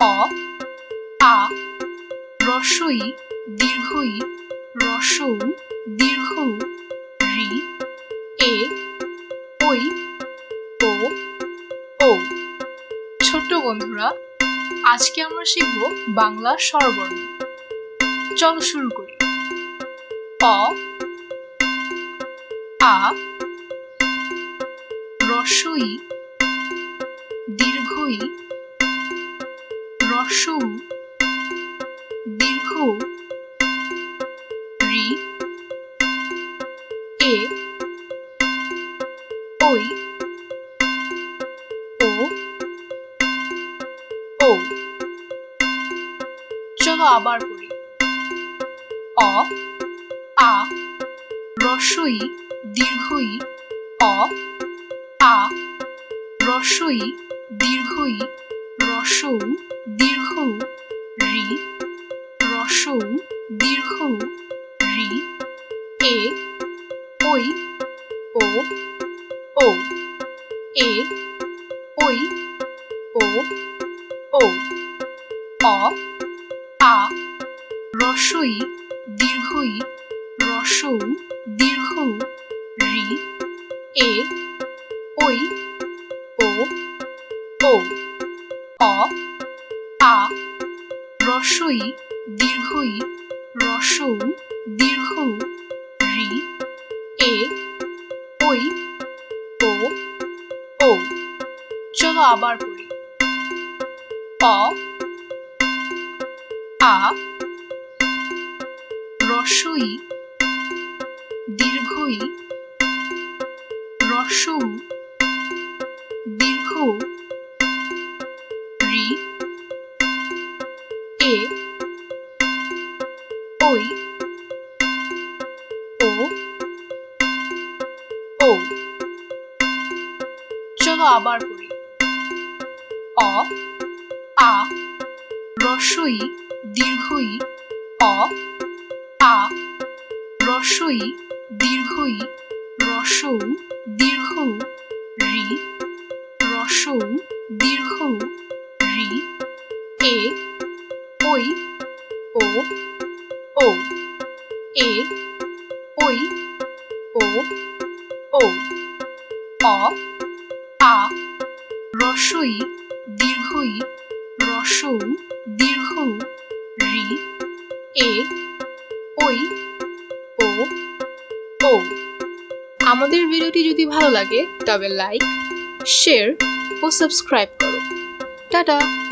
অ আ রস্বই দীর্ঘই, রসৌ দীর্ঘ, রি, এ ওই ও ও। ছোট্ট বন্ধুরা, আজকে আমরা শিখব বাংলা স্বরবর্ণ। চলো শুরু করি। অ, আ রস্বই দীর্ঘই রসৌ দীর্ঘ, রি, এ, ওই, ও ও। চলো আবার পড়ি। অ, আ রস্বই দীর্ঘই। অ, আ রস্বই দীর্ঘই। রসৌ দীর্ঘ, রি, রসৌ, দীর্ঘ, রি, এ, ওই, ও ও, এ, ওই, ও ও, অ, আ রস্বই দীর্ঘই, রসৌ, দীর্ঘ, রি, এ, ওই, ও ও, অ রস্বই দীর্ঘই রসৌ দীর্ঘ রি, এ, ওই, ও ও। চলো আবার পড়ি। অ, আ রস্বই চলো আবার পড়ি অ, আ রস্বই দীর্ঘই, অ, আ রস্বই দীর্ঘই, রসৌ দীর্ঘ, রি, রসৌ দীর্ঘ, রি, এ ওই ও ও, এ ওই ও ও, অ রস্বই দীর্ঘই, রসৌ দীর্ঘ, রি, এ ওই ও ও। আমাদের ভিডিওটি যদি ভালো লাগে তবে লাইক, শেয়ার ও সাবস্ক্রাইব করো। টাটা!